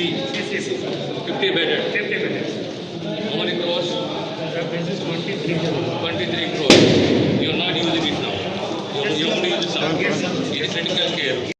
CCB, CCC, 50 bedded. 50 minutes. How many crores? Sir, this is 23 crore. 23 crores. You are not using it now. You are, you are to use it now. Yes, sir. Critical care.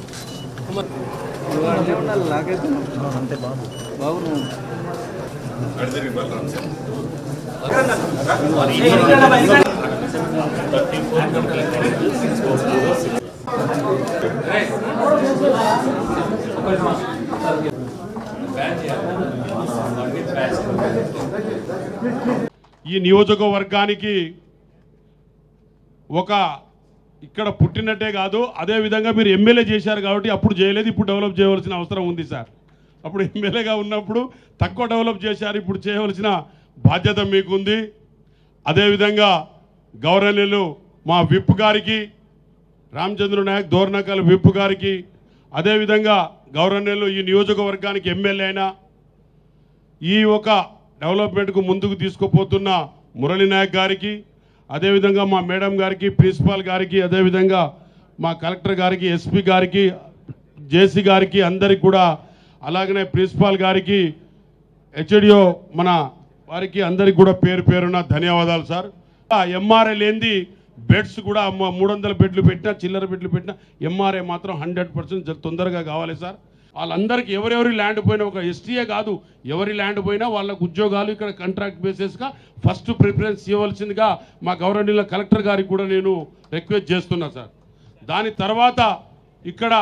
బాబు ఈ నియోజకవర్గానికి ఒక ఇక్కడ పుట్టినట్టే కాదు అదే విధంగా మీరు MLA చేశారు కాబట్టి అప్పుడు చేయలేదు ఇప్పుడు డెవలప్ చేయవలసిన అవసరం ఉంది సార్. అప్పుడు ఎమ్మెల్యేగా ఉన్నప్పుడు తక్కువ డెవలప్ చేశారు ఇప్పుడు చేయవలసిన బాధ్యత మీకుంది. అదేవిధంగా గౌరవనీయులు మా విప్ గారికి రామచంద్ర నాయక్ దోర్నకల్ విప్ గారికి అదేవిధంగా గౌరవనీయులు ఈ నియోజకవర్గానికి ఎమ్మెల్యే అయినా ఈ ఒక డెవలప్మెంట్కు ముందుకు తీసుకుపోతున్న మురళీ నాయక్ గారికి అదేవిధంగా మా మేడం గారికి ప్రిన్సిపాల్ గారికి అదేవిధంగా మా కలెక్టర్ గారికి ఎస్పీ గారికి జేసీ గారికి అందరికి కూడా అలాగనే ప్రిన్సిపాల్ గారికి హెచ్డిఓ మన వారికి అందరికి కూడా పేరు పేరున ధన్యవాదాలు సార్. ఎంఆర్ఐ లేనిది బెడ్స్ కూడా మూడు వందల బెడ్లు పెట్టినా చిల్లర బెడ్లు పెట్టినా ఎంఆర్ఐ మాత్రం హండ్రెడ్ పర్సెంట్ తొందరగా కావాలి సార్. వాళ్ళందరికీ ఎవరెవరి ల్యాండ్ పోయినా ఒక ఎస్టీఏ కాదు ఎవరి ల్యాండ్ పోయినా వాళ్ళకు ఉద్యోగాలు ఇక్కడ కాంట్రాక్ట్ బేసిస్గా ఫస్ట్ ప్రిఫరెన్స్ ఇవ్వాల్సిందిగా మా గౌరవనీయుల కలెక్టర్ గారికి కూడా నేను రిక్వెస్ట్ చేస్తున్నా సార్ దాని తర్వాత ఇక్కడ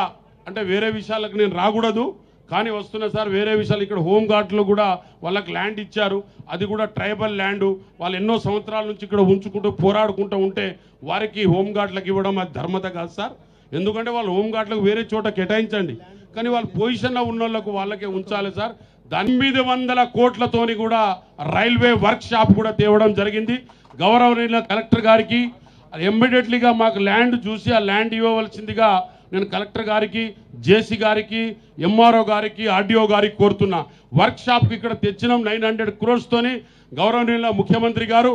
అంటే వేరే విషయాలకు నేను రాకూడదు కానీ వస్తున్నా సార్ వేరే విషయాలు ఇక్కడ హోమ్ కూడా వాళ్ళకి ల్యాండ్ ఇచ్చారు. అది కూడా ట్రైబల్ ల్యాండ్. వాళ్ళు ఎన్నో సంవత్సరాల నుంచి ఇక్కడ ఉంచుకుంటూ పోరాడుకుంటూ ఉంటే వారికి హోమ్ ఇవ్వడం అది ధర్మత కాదు సార్ ఎందుకంటే వాళ్ళు హోమ్ఘార్డ్లకు వేరే చోట కేటాయించండి. కానీ వాళ్ళు పొజిషన్లో ఉన్న వాళ్ళకు వాళ్ళకే ఉంచాలి సార్. ఎనిమిది వందల కోట్లతోని కూడా రైల్వే వర్క్ షాప్ కూడా తేవడం జరిగింది. గౌరవనీయుల కలెక్టర్ గారికి ఇమ్మీడియట్లీగా మాకు ల్యాండ్ చూసి ఆ ల్యాండ్ ఇవ్వవలసిందిగా నేను కలెక్టర్ గారికి జేసీ గారికి ఎంఆర్ఓ గారికి ఆర్డీఓ గారికి కోరుతున్నా. వర్క్ షాప్కి ఇక్కడ తెచ్చినాం నైన్ హండ్రెడ్ క్రోర్స్తోని గౌరవనీయుల ముఖ్యమంత్రి గారు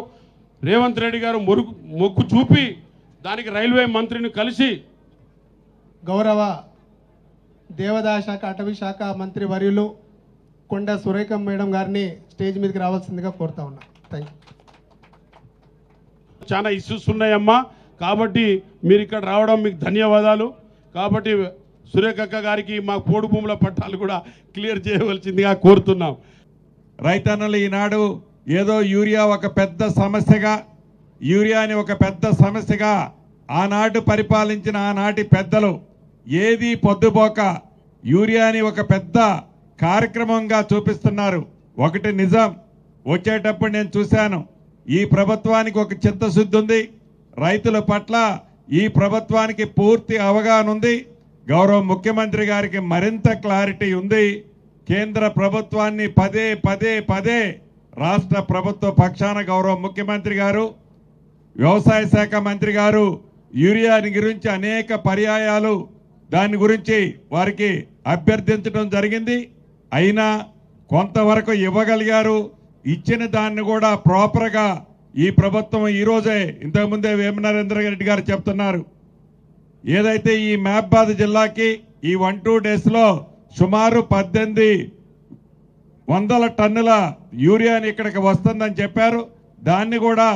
రేవంత్ రెడ్డి గారు మొరుగు మొగ్గు చూపి దానికి రైల్వే మంత్రిని కలిసి గౌరవ దేవాదాయ శాఖ అటవీ శాఖ మంత్రి వర్యులు కొండ సురేఖం మేడం గారిని స్టేజ్ మీదకి రావాల్సిందిగా కోరుతా ఉన్నా. థ్యాంక్ యూ చాలా ఇష్యూస్ ఉన్నాయమ్మా. కాబట్టి మీరు ఇక్కడ రావడం మీకు ధన్యవాదాలు. కాబట్టి సురేఖక్క గారికి మా పోడు భూముల పట్టాలు కూడా క్లియర్ చేయవలసిందిగా కోరుతున్నాం. రైతన్నలు ఈనాడు ఏదో యూరియా ఒక పెద్ద సమస్యగా యూరియాని ఒక పెద్ద సమస్యగా ఆనాడు పరిపాలించిన ఆనాటి పెద్దలు ఏది పొద్దుపోక యూరియాని ఒక పెద్ద కార్యక్రమంగా చూపిస్తున్నారు. ఒకటి నిజం వచ్చేటప్పుడు నేను చూశాను. ఈ ప్రభుత్వానికి ఒక చిత్తశుద్ధి ఉంది. రైతుల పట్ల ఈ ప్రభుత్వానికి పూర్తి అవగాహన ఉంది. గౌరవ ముఖ్యమంత్రి గారికి మరింత క్లారిటీ ఉంది. కేంద్ర ప్రభుత్వాన్ని పదే పదే పదే రాష్ట్ర ప్రభుత్వ పక్షాన గౌరవ ముఖ్యమంత్రి గారు వ్యవసాయ శాఖ మంత్రి గారు యూరియాని గురించి అనేక పర్యాయాలు దాని గురించి వారికి అభ్యర్థించడం జరిగింది. అయినా కొంతవరకు ఇవ్వగలిగారు. ఇచ్చిన దాన్ని కూడా ప్రాపర్గా ఈ ప్రభుత్వం ఈరోజే ఇంతకుముందే వేమనరేంద్ర రెడ్డి గారు చెప్తున్నారు. ఏదైతే ఈ మహబాద్ జిల్లాకి ఈ వన్ టూ డేస్లో సుమారు పద్దెనిమిది వందల టన్నుల యూరియాని ఇక్కడికి వస్తుందని చెప్పారు. దాన్ని కూడా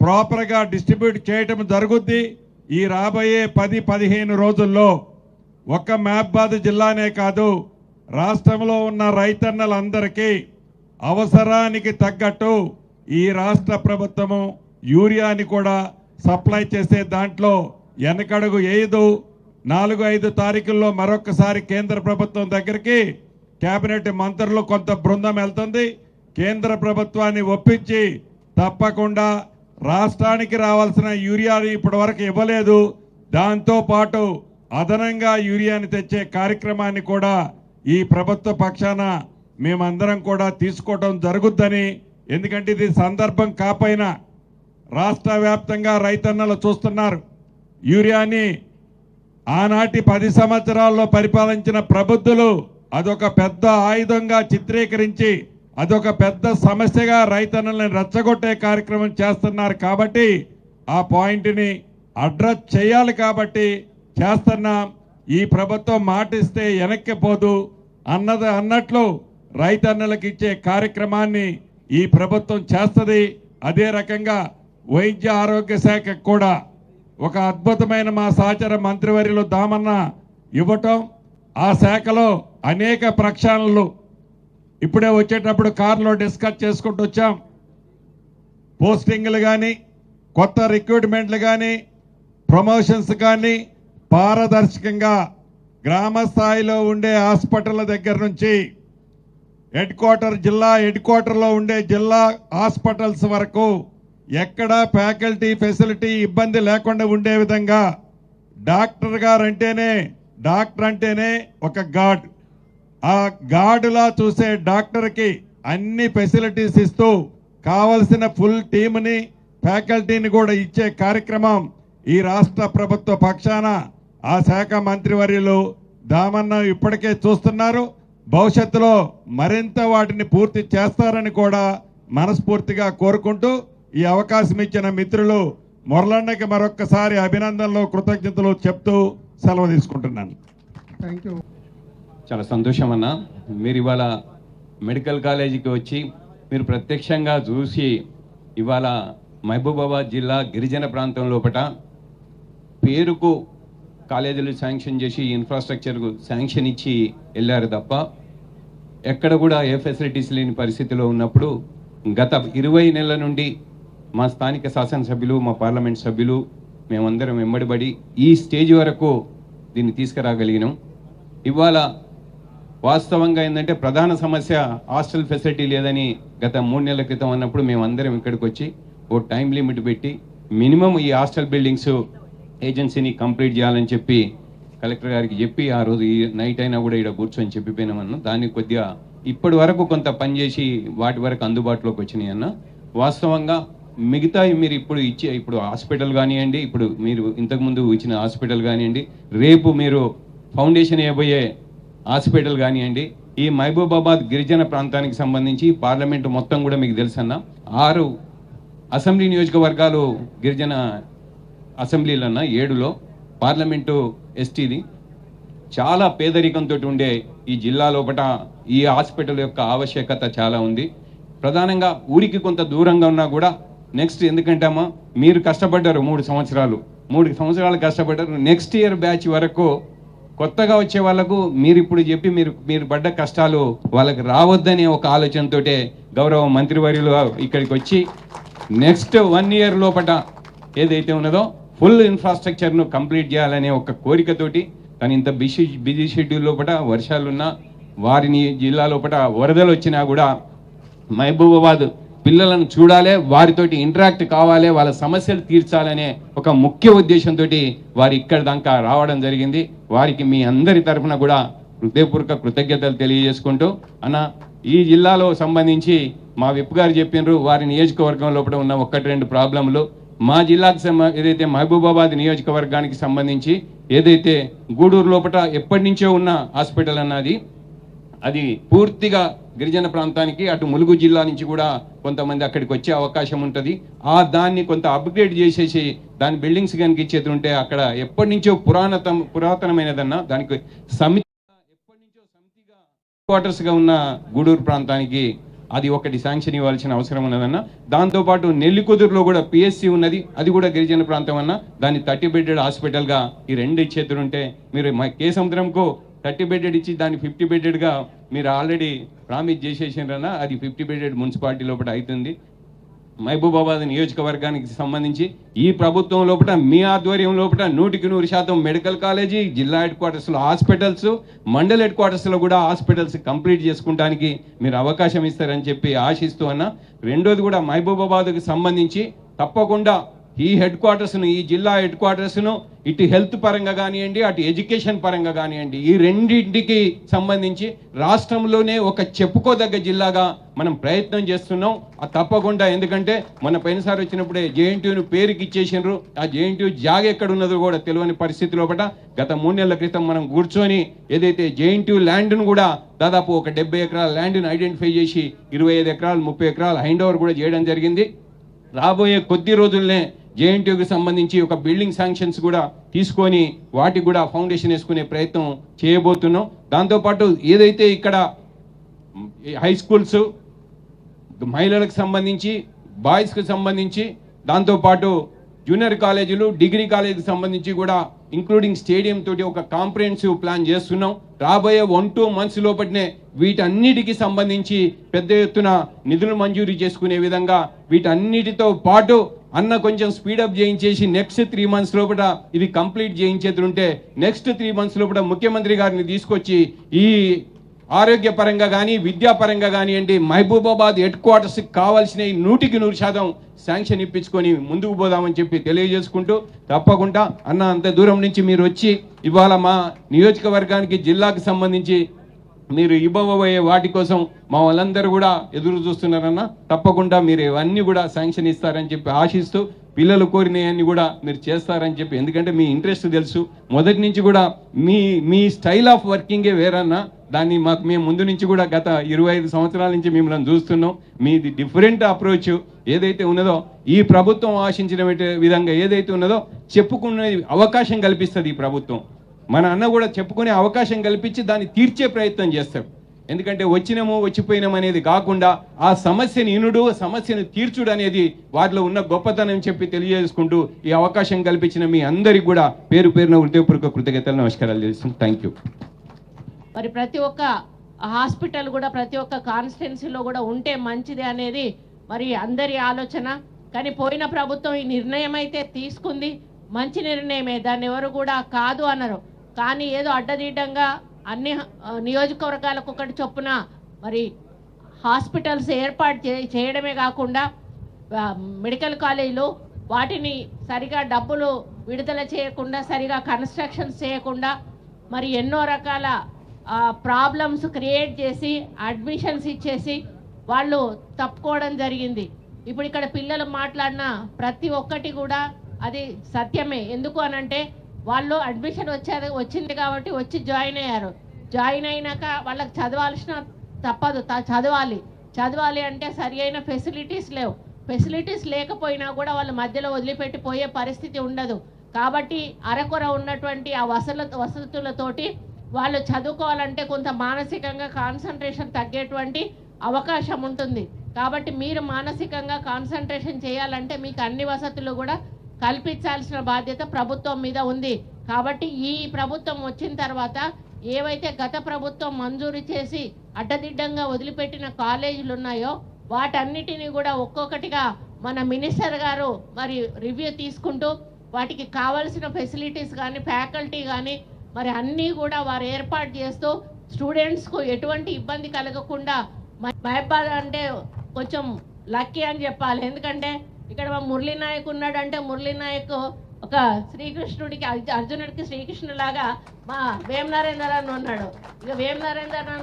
ప్రాపర్గా డిస్ట్రిబ్యూట్ చేయటం జరుగుద్ది. ఈ రాబోయే పది పదిహేను రోజుల్లో ఒక్క మహబాద్ జిల్లానే కాదు రాష్ట్రంలో ఉన్న రైతన్నలందరికీ అవసరానికి తగ్గట్టు ఈ రాష్ట్ర ప్రభుత్వము యూరియాని కూడా సప్లై చేసే దాంట్లో వెనకడుగు ఏదు నాలుగు ఐదు తారీఖుల్లో మరొకసారి కేంద్ర ప్రభుత్వం దగ్గరికి కేబినెట్ మంత్రులు కొంత బృందం వెళ్తుంది. కేంద్ర ప్రభుత్వాన్ని ఒప్పించి తప్పకుండా రాష్ట్రానికి రావాల్సిన యూరియాని ఇప్పటి వరకు ఇవ్వలేదు. దాంతో పాటు అదనంగా యూరియాని తెచ్చే కార్యక్రమాన్ని కూడా ఈ ప్రభుత్వ పక్షాన మేమందరం కూడా తీసుకోవడం జరుగుద్దని ఎందుకంటే ఇది సందర్భం కాపైనా రాష్ట్ర వ్యాప్తంగా రైతన్నలు చూస్తున్నారు. యూరియాని ఆనాటి పది సంవత్సరాల్లో పరిపాలించిన ప్రబుద్ధులు అదొక పెద్ద ఆయుధంగా చిత్రీకరించి అదొక పెద్ద సమస్యగా రైతన్నల్ని రెచ్చగొట్టే కార్యక్రమం చేస్తున్నారు కాబట్టి ఆ పాయింట్ని అడ్రస్ చేయాలి కాబట్టి చేస్తున్నాం ఈ ప్రభుత్వం మాటిస్తే వెనక్కి పోదు అన్నది అన్నట్లు రైతన్నలకు ఇచ్చే కార్యక్రమాన్ని ఈ ప్రభుత్వం చేస్తుంది. అదే రకంగా వైద్య ఆరోగ్య శాఖకు కూడా ఒక అద్భుతమైన మా సహచర మంత్రివర్యులు దామన్న ఇవ్వటం ఆ శాఖలో అనేక ప్రక్షాళనలు ఇప్పుడే వచ్చేటప్పుడు కారులో డిస్కస్ చేసుకుంటూ వచ్చాం. పోస్టింగ్లు కానీ కొత్త రిక్రూట్మెంట్లు కానీ ప్రమోషన్స్ కానీ పారదర్శకంగా గ్రామ స్థాయిలో ఉండే హాస్పిటల్ దగ్గర నుంచి హెడ్ క్వార్టర్ జిల్లా హెడ్ క్వార్టర్లో ఉండే జిల్లా హాస్పిటల్స్ వరకు ఎక్కడా ఫ్యాకల్టీ ఫెసిలిటీ ఇబ్బంది లేకుండా ఉండే విధంగా డాక్టర్ గారు అంటేనే డాక్టర్ అంటేనే ఒక గాడ్. ఆ గాడులా చూసే డాక్టర్కి అన్ని ఫెసిలిటీస్ ఇస్తూ కావలసిన ఫుల్ టీంని ఫ్యాకల్టీని కూడా ఇచ్చే కార్యక్రమం ఈ రాష్ట్ర ప్రభుత్వ పక్షాన ఆ శాఖ మంత్రివర్యులు దామన్న ఇప్పటికే చూస్తున్నారు. భవిష్యత్తులో మరింత వాటిని పూర్తి చేస్తారని కూడా మనస్ఫూర్తిగా కోరుకుంటూ ఈ అవకాశం ఇచ్చిన మిత్రులు మొరలన్నకి మరొక్కసారి అభినందనలు కృతజ్ఞతలు చెప్తూ సెలవు తీసుకుంటున్నాను. థ్యాంక్ యూ చాలా సంతోషం అన్న. మీరు ఇవాళ మెడికల్ కాలేజీకి వచ్చి మీరు ప్రత్యక్షంగా చూసి ఇవాళ మహబూబాబాద్ జిల్లా గిరిజన ప్రాంతం లోపట పేరుకు కాలేజీలు శాంక్షన్ చేసి ఇన్ఫ్రాస్ట్రక్చర్కు శాంక్షన్ ఇచ్చి వెళ్ళారు తప్ప ఎక్కడ కూడా ఏ ఫెసిలిటీస్ లేని పరిస్థితిలో ఉన్నప్పుడు గత ఇరవై నెలల నుండి మా స్థానిక శాసనసభ్యులు మా పార్లమెంట్ సభ్యులు మేమందరం వెంబడిబడి ఈ స్టేజ్ వరకు దీన్ని తీసుకురాగలిగినాం. ఇవాళ వాస్తవంగా ఏంటంటే ప్రధాన సమస్య హాస్టల్ ఫెసిలిటీ లేదని గత మూడు నెలల క్రితం అన్నప్పుడు మేమందరం ఇక్కడికి వచ్చి ఓ టైం లిమిట్ పెట్టి మినిమం ఈ హాస్టల్ బిల్డింగ్స్ ఏజెన్సీని కంప్లీట్ చేయాలని చెప్పి కలెక్టర్ గారికి చెప్పి ఆ రోజు ఈ నైట్ అయినా కూడా ఇక్కడ కూర్చొని చెప్పిపోయినామన్న దాన్ని కొద్దిగా ఇప్పటి వరకు కొంత పని చేసి వాటి వరకు అందుబాటులోకి వచ్చినాయి అన్న. వాస్తవంగా మిగతా మీరు ఇప్పుడు ఇచ్చే ఇప్పుడు హాస్పిటల్ కానివ్వండి ఇప్పుడు మీరు ఇంతకుముందు ఇచ్చిన హాస్పిటల్ కానివ్వండి రేపు మీరు ఫౌండేషన్ వేయబోయే హాస్పిటల్ కానివ్వండి ఈ మహబూబాబాద్ గిరిజన ప్రాంతానికి సంబంధించి పార్లమెంటు మొత్తం కూడా మీకు తెలుసన్న. ఆరు అసెంబ్లీ నియోజకవర్గాలు గిరిజన అసెంబ్లీలన్న ఏడులో పార్లమెంటు ఎస్టీది చాలా పేదరికంతో ఉండే ఈ జిల్లా లోపల ఈ హాస్పిటల్ యొక్క ఆవశ్యకత చాలా ఉంది. ప్రధానంగా ఊరికి కొంత దూరంగా ఉన్నా కూడా నెక్స్ట్ ఎందుకంటే మీరు కష్టపడ్డారు మూడు సంవత్సరాలు. మూడు సంవత్సరాలు కష్టపడ్డారు. నెక్స్ట్ ఇయర్ బ్యాచ్ వరకు కొత్తగా వచ్చే వాళ్ళకు మీరు ఇప్పుడు చెప్పి మీరు మీరు పడ్డ కష్టాలు వాళ్ళకి రావద్దనే ఒక ఆలోచనతోటే గౌరవ మంత్రివర్యులు ఇక్కడికి వచ్చి నెక్స్ట్ వన్ ఇయర్ లోపట ఏదైతే ఉన్నదో ఫుల్ ఇన్ఫ్రాస్ట్రక్చర్ను కంప్లీట్ చేయాలనే ఒక కోరికతోటి కానీ ఇంత బిజీ బిజీ షెడ్యూల్ లోపల వర్షాలున్నా వారిని జిల్లా లోపల వరదలు వచ్చినా కూడా మహబూబాబాద్ పిల్లలను చూడాలి వారితోటి ఇంటరాక్ట్ కావాలి వాళ్ళ సమస్యలు తీర్చాలనే ఒక ముఖ్య ఉద్దేశంతో వారు ఇక్కడ దాకా రావడం జరిగింది. వారికి మీ అందరి తరఫున కూడా హృదయపూర్వక కృతజ్ఞతలు తెలియజేసుకుంటూ అన్న ఈ జిల్లాలో సంబంధించి మా విప్ గారు చెప్పినారు వారి నియోజకవర్గం లోపల ఉన్న ఒకటి రెండు ప్రాబ్లంలు మా జిల్లాకు ఏదైతే మహబూబాబాద్ నియోజకవర్గానికి సంబంధించి ఏదైతే గూడూరు లోపల ఎప్పటి నుంచో ఉన్న హాస్పిటల్ అన్నది అది పూర్తిగా గిరిజన ప్రాంతానికి అటు ములుగు జిల్లా నుంచి కూడా కొంతమంది అక్కడికి వచ్చే అవకాశం ఉంటుంది. ఆ దాన్ని కొంత అప్గ్రేడ్ చేసేసి దాని బిల్డింగ్స్ కనుక ఇచ్చేది ఉంటే అక్కడ ఎప్పటి నుంచో పురాణతం పురాతనమైనదన్న దానికి సమితి ఎప్పటి నుంచో సమితిగా హెడ్ క్వార్టర్స్గా ఉన్న గూడూరు ప్రాంతానికి అది ఒకటి శాంక్షన్ ఇవ్వాల్సిన అవసరం ఉన్నదన్న. దాంతోపాటు నెల్లికుదురులో కూడా పిఎస్సి ఉన్నది. అది కూడా గిరిజన ప్రాంతం అన్న. దాన్ని థర్టీ బెడ్డెడ్ హాస్పిటల్గా ఈ రెండు ఇచ్చేద్దరుంటే మీరు మా కే సముద్రంకు థర్టీ బెడ్డెడ్ ఇచ్చి దాన్ని ఫిఫ్టీ బెడ్డెడ్గా మీరు ఆల్రెడీ ప్రామిస్ చేసేసినారన్న. అది ఫిఫ్టీ బెడ్డెడ్ మున్సిపాలిటీ లోపల అవుతుంది మహబూబాబాద్ నియోజకవర్గానికి సంబంధించి ఈ ప్రభుత్వం లోపల మీ ఆధ్వర్యం లోపల నూటికి నూరు శాతం మెడికల్ కాలేజీ జిల్లా హెడ్ క్వార్టర్స్లో హాస్పిటల్స్ మండల్ హెడ్ క్వార్టర్స్లో కూడా హాస్పిటల్స్ కంప్లీట్ చేసుకుంటానికి మీరు అవకాశం ఇస్తారని చెప్పి ఆశిస్తూ అన్న. రెండోది కూడా మహబూబాబాద్కు సంబంధించి తప్పకుండా ఈ హెడ్ క్వార్టర్స్ను ఈ జిల్లా హెడ్ క్వార్టర్స్ను ఇటు హెల్త్ పరంగా కానివ్వండి అటు ఎడ్యుకేషన్ పరంగా కానివ్వండి ఈ రెండింటికి సంబంధించి రాష్ట్రంలోనే ఒక చెప్పుకోదగ్గ జిల్లాగా మనం ప్రయత్నం చేస్తున్నాం. ఆ తప్పకుండా ఎందుకంటే మన పైనసారి వచ్చినప్పుడే జేఎన్టీయూను పేరుకి ఇచ్చేసినారు ఆ జేఎన్టీయూ జాగ ఎక్కడ ఉన్నదో కూడా తెలియని పరిస్థితి లోపల గత మూడు నెలల క్రితం మనం కూర్చొని ఏదైతే జేఎన్టీయూ ల్యాండ్ను కూడా దాదాపు ఒక డెబ్బై ఎకరాల ల్యాండ్ను ఐడెంటిఫై చేసి ఇరవై ఐదు ఎకరాలు ముప్పై ఎకరాలు హ్యాండ్ ఓవర్ కూడా చేయడం జరిగింది. రాబోయే కొద్ది రోజుల్నే జేఎన్టీయూకి సంబంధించి ఒక బిల్డింగ్ శాంక్షన్స్ కూడా తీసుకొని వాటికి కూడా ఫౌండేషన్ వేసుకునే ప్రయత్నం చేయబోతున్నాం. దాంతోపాటు ఏదైతే ఇక్కడ హై స్కూల్స్ మహిళలకు సంబంధించి బాయ్స్కి సంబంధించి దాంతోపాటు జూనియర్ కాలేజీలు డిగ్రీ కాలేజీకి సంబంధించి కూడా ఇంక్లూడింగ్ స్టేడియం తోటి ఒక కాంప్రహెన్సివ్ ప్లాన్ చేస్తున్నాం. రాబోయే వన్ టూ మంత్స్ లోపలనే వీటన్నిటికి సంబంధించి పెద్ద ఎత్తున నిధులు మంజూరు చేసుకునే విధంగా వీటన్నిటితో పాటు అన్న కొంచెం స్పీడప్ చేయించేసి నెక్స్ట్ త్రీ మంత్స్ లోపల ఇది కంప్లీట్ చేయించేది నెక్స్ట్ త్రీ మంత్స్ లోపల ముఖ్యమంత్రి గారిని తీసుకొచ్చి ఈ ఆరోగ్యపరంగా కానీ విద్యాపరంగా కానివ్వండి మహబూబాబాద్ హెడ్ క్వార్టర్స్కి కావాల్సిన నూటికి నూరు శాతం శాంక్షన్ ఇప్పించుకొని ముందుకు పోదామని చెప్పి తెలియజేసుకుంటూ తప్పకుండా అన్న అంత దూరం నుంచి మీరు వచ్చి ఇవాళ మా నియోజకవర్గానికి జిల్లాకు సంబంధించి మీరు ఇవ్వబోయే వాటి కోసం మా వాళ్ళందరూ కూడా ఎదురు చూస్తున్నారన్న తప్పకుండా మీరు ఇవన్నీ కూడా శాంక్షన్ ఇస్తారని చెప్పి ఆశిస్తూ పిల్లలు కోరినవన్నీ కూడా మీరు చేస్తారని చెప్పి ఎందుకంటే మీ ఇంట్రెస్ట్ తెలుసు. మొదటి నుంచి కూడా మీ మీ స్టైల్ ఆఫ్ వర్కింగే వేరన్నా దాన్ని మాకు మేము ముందు నుంచి కూడా గత ఇరవై ఐదు సంవత్సరాల నుంచి మిమ్మల్ని చూస్తున్నాం. మీది డిఫరెంట్ అప్రోచ్ ఏదైతే ఉన్నదో ఈ ప్రభుత్వం ఆశించిన విధంగా ఏదైతే ఉన్నదో చెప్పుకునే అవకాశం కల్పిస్తుంది ఈ ప్రభుత్వం. మన అన్న కూడా చెప్పుకునే అవకాశం కల్పించి దాన్ని తీర్చే ప్రయత్నం చేస్తాడు. ఎందుకంటే వచ్చినాము వచ్చిపోయినాము అనేది కాకుండా ఆ సమస్యను ఇనుడు సమస్యను తీర్చుడు అనేది వారిలో ఉన్న గొప్పతనం చెప్పి తెలియజేసుకుంటూ ఈ అవకాశం కల్పించిన మీ అందరికి కూడా పేరు పేరున హృదయపూర్వక కృతజ్ఞతలు నమస్కారాలు చేస్తున్నాం థ్యాంక్ యూ మరి ప్రతి ఒక్క హాస్పిటల్ కూడా ప్రతి ఒక్క కాన్స్టిట్యున్సీలో కూడా ఉంటే మంచిది అనేది మరి అందరి ఆలోచన. కానీ పోయిన ప్రభుత్వం ఈ నిర్ణయం అయితే తీసుకుంది. మంచి నిర్ణయమే. దాన్ని ఎవరు కూడా కాదు అన్నారు కానీ ఏదో అడ్డదీడంగా అన్ని నియోజకవర్గాలకు ఒకటి చొప్పున మరి హాస్పిటల్స్ ఏర్పాటు చేయడమే కాకుండా మెడికల్ కాలేజీలు వాటిని సరిగా డబ్బులు విడుదల చేయకుండా సరిగా కన్స్ట్రక్షన్స్ చేయకుండా మరి ఎన్నో రకాల ప్రాబ్లమ్స్ క్రియేట్ చేసి అడ్మిషన్స్ ఇచ్చేసి వాళ్ళు తప్పుకోవడం జరిగింది. ఇప్పుడు ఇక్కడ పిల్లలు మాట్లాడిన ప్రతి ఒక్కటి కూడా అది సత్యమే. ఎందుకు అనంటే వాళ్ళు అడ్మిషన్ వచ్చారు వచ్చింది కాబట్టి వచ్చి జాయిన్ అయ్యారు. జాయిన్ అయినాక వాళ్ళకి చదవాల్సిన తప్పదు త- చదవాలి. చదవాలి అంటే సరి అయిన ఫెసిలిటీస్ లేవు. ఫెసిలిటీస్ లేకపోయినా కూడా వాళ్ళు మధ్యలో వదిలిపెట్టి పోయే పరిస్థితి ఉండదు. కాబట్టి అరకొర ఉన్నటువంటి ఆ వసల వసతులతోటి వాళ్ళు చదువుకోవాలంటే కొంత మానసికంగా కాన్సన్ట్రేషన్ తగ్గేటువంటి అవకాశం ఉంటుంది. కాబట్టి మీరు మానసికంగా కాన్సన్ట్రేషన్ చేయాలంటే మీకు అన్ని వసతులు కూడా కల్పించాల్సిన బాధ్యత ప్రభుత్వం మీద ఉంది. కాబట్టి ఈ ప్రభుత్వం వచ్చిన తర్వాత ఏవైతే గత ప్రభుత్వం మంజూరు చేసి అడ్డదిడ్డంగా వదిలిపెట్టిన కాలేజీలు ఉన్నాయో వాటన్నిటిని కూడా ఒక్కొక్కటిగా మన మినిస్టర్ గారు మరి రివ్యూ తీసుకుంటూ వాటికి కావలసిన ఫెసిలిటీస్ కానీ ఫ్యాకల్టీ కానీ మరి అన్నీ కూడా వారు ఏర్పాటు చేస్తూ స్టూడెంట్స్కు ఎటువంటి ఇబ్బంది కలగకుండా మ- మహబాద్ అంటే కొంచెం లక్కీ అని చెప్పాలి. ఎందుకంటే ఇక్కడ మా మురళీ నాయక్ ఉన్నాడంటే మురళీ నాయక్ ఒక శ్రీకృష్ణుడికి అర్జునుడికి శ్రీకృష్ణులాగా మా వేమ ఉన్నాడు. ఇక వేమ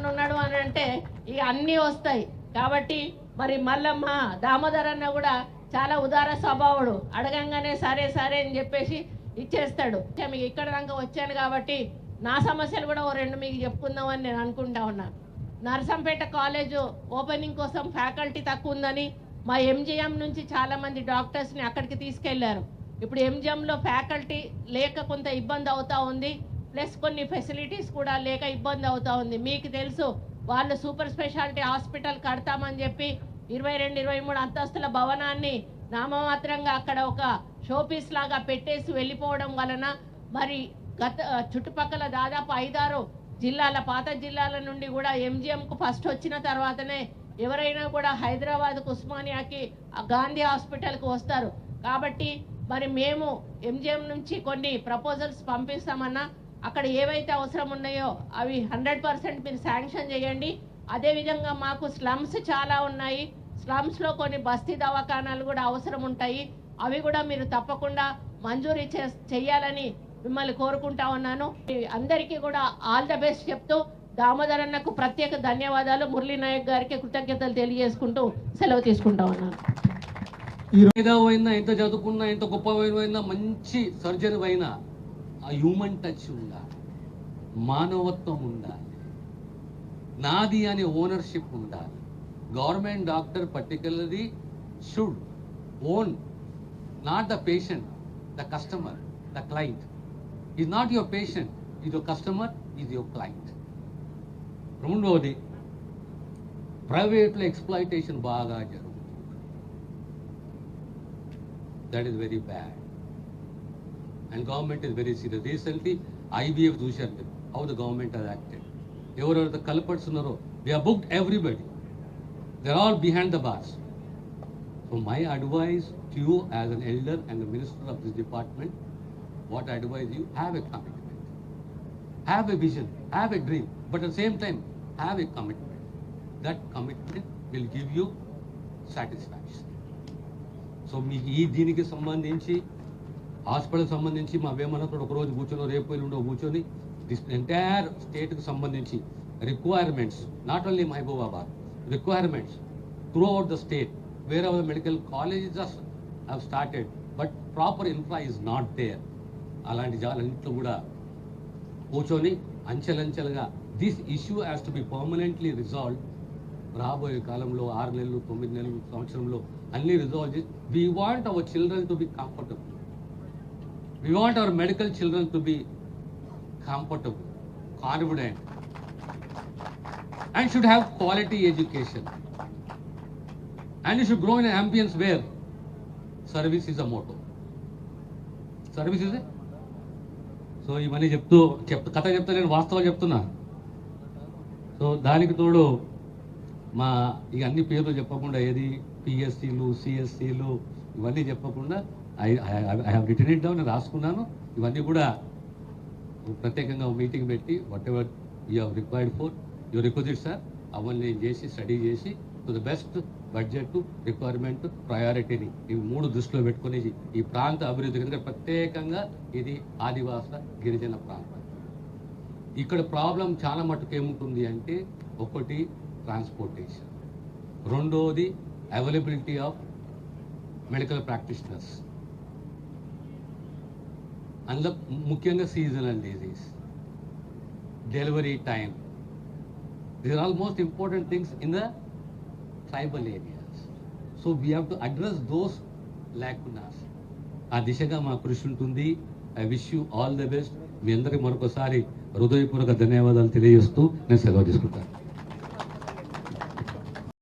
ఉన్నాడు అని అంటే ఇక అన్నీ వస్తాయి. కాబట్టి మరి మల్లమ్మ దామోదర్ అన్న కూడా చాలా ఉదార స్వభావుడు. అడగంగానే సరే సరే అని చెప్పేసి ఇచ్చేస్తాడు. ఇక మీకు ఇక్కడ దాకా వచ్చాను కాబట్టి నా సమస్యలు కూడా ఓ రెండు మీకు చెప్పుకుందామని నేను అనుకుంటా ఉన్నా. నర్సంపేట కాలేజ్ ఓపెనింగ్ కోసం ఫ్యాకల్టీ తక్కువ ఉందని మా ఎంజిఎం నుంచి చాలామంది డాక్టర్స్ని అక్కడికి తీసుకెళ్ళారు. ఇప్పుడు ఎంజిఎంలో ఫ్యాకల్టీ లేక కొంత ఇబ్బంది అవుతా ఉంది. ప్లస్ కొన్ని ఫెసిలిటీస్ కూడా లేక ఇబ్బంది అవుతా ఉంది. మీకు తెలుసు వాళ్ళు సూపర్ స్పెషాలిటీ హాస్పిటల్ కడతామని చెప్పి ఇరవై రెండు ఇరవై మూడు అంతస్తుల భవనాన్ని నామమాత్రంగా అక్కడ ఒక షోపీస్ లాగా పెట్టేసి వెళ్ళిపోవడం వలన మరి గత చుట్టుపక్కల దాదాపు ఐదారు జిల్లాల పాత జిల్లాల నుండి కూడా ఎంజిఎంకు ఫస్ట్ వచ్చిన తర్వాతనే ఎవరైనా కూడా హైదరాబాద్కు ఉస్మానియాకి గాంధీ హాస్పిటల్కి వస్తారు. కాబట్టి మరి మేము ఎంజిఎం నుంచి కొన్ని ప్రపోజల్స్ పంపిస్తామన్నా అక్కడ ఏవైతే అవసరం ఉన్నాయో అవి హండ్రెడ్ పర్సెంట్ మీరు శాంక్షన్ చేయండి. అదేవిధంగా మాకు స్లమ్స్ చాలా ఉన్నాయి. స్లమ్స్లో కొన్ని బస్తీ దవాఖానాలు కూడా అవసరం ఉంటాయి. అవి కూడా మీరు తప్పకుండా మంజూరీ చే మిమ్మల్ని కోరుకుంటా ఉన్నాను. అందరికీ కూడా ఆల్ ద బెస్ట్ చెప్తూ దామోదర్ అన్నకు ప్రత్యేక ధన్యవాదాలు. మురళీ నాయక్ గారికి కృతజ్ఞతలు తెలియజేసుకుంటూ సెలవు తీసుకుంటా ఉన్నాను. అయినా ఎంత చదువుకున్నా ఎంత గొప్పవైనా మంచి సర్జన్ అయినా ఆ హ్యూమన్ టచ్ ఉండాలి. మానవత్వం ఉండాలి. నాది అనే ఓనర్షిప్ ఉండాలి. Government doctor particularly should own not the patient the customer the client. Is not your patient ఇది యువర్ కస్టమర్ ఇది యువర్ క్లయింట్ రెండవది ప్రైవేట్లో ఎక్స్ప్లాయిటేషన్ బాగా జరుగుతుంది that is very bad. And government is very serious. Recently, IVF చూశారు మీరు how the government has acted. ఎవరెవరైతే కల్పర్స్ ఉన్నారో they have booked everybody. They are all behind the bars. So my advice to you as an elder and the minister of this department, what I advise you, have a commitment. Have a vision, have a dream, but at the same time, have a commitment. That commitment will give you satisfaction. So మీకు ఈ దీనికి సంబంధించి hospital సంబంధించి మా వేమనతో ఒక రోజు కూర్చొని రేపు ఎల్లుండో కూర్చొని దిస్ ఎంటైర్ స్టేట్కి సంబంధించి requirements not only Mahabubabad requirements throughout the state where our medical colleges have started but proper infra is not there అలాంటి జాలన్నింటిలో కూడా కూర్చొని అంచెలంచెలుగా this issue has to be permanently resolve రాబోయే కాలంలో ఆరు నెలలు తొమ్మిది నెలలు సంవత్సరంలో అన్ని రిజాల్వ్ చేసి we want our children to be comfortable we want our medical children to be comfortable confident and should have quality education and you should grow in ambience where service is a motto service is so ఇవన్నీ చెప్తూ చెప్ కథ చెప్తా నేను వాస్తవాలు చెప్తున్నా. So దానికి తోడు మా ఇక అన్ని పేర్లు చెప్పకుండా ఏది? పిఎస్సీలు సిఎస్సీలు ఇవన్నీ చెప్పకుండా I I have written it down నేను రాసుకున్నాను. ఇవన్నీ కూడా ప్రత్యేకంగా మీటింగ్ పెట్టి whatever you have required for you requisite sir అవన్నీ చేసి స్టడీ చేసి to the best budget requirement ప్రయారిటీని ఇవి మూడు దృష్టిలో పెట్టుకుని ఈ ప్రాంత అభివృద్ధి కనుక ప్రత్యేకంగా ఇది ఆదివాస గిరిజన ప్రాంతం. ఇక్కడ ప్రాబ్లం చాలా మటుకు ఏముంటుంది అంటే ఒకటి ట్రాన్స్పోర్టేషన్. రెండోది అవైలబిలిటీ ఆఫ్ మెడికల్ ప్రాక్టీషనర్స్. అందులో ముఖ్యంగా seasonal disease delivery time these are all most important things in the tribal areas so we have to address those లేకున్నాస్ ఆ దిశగా మా కృషి ఉంటుంది. I wish you all the best మీ అందరికీ మరొకసారి హృదయపూర్వక ధన్యవాదాలు తెలియజేస్తూ నేను సెలవు తీసుకుంటాను.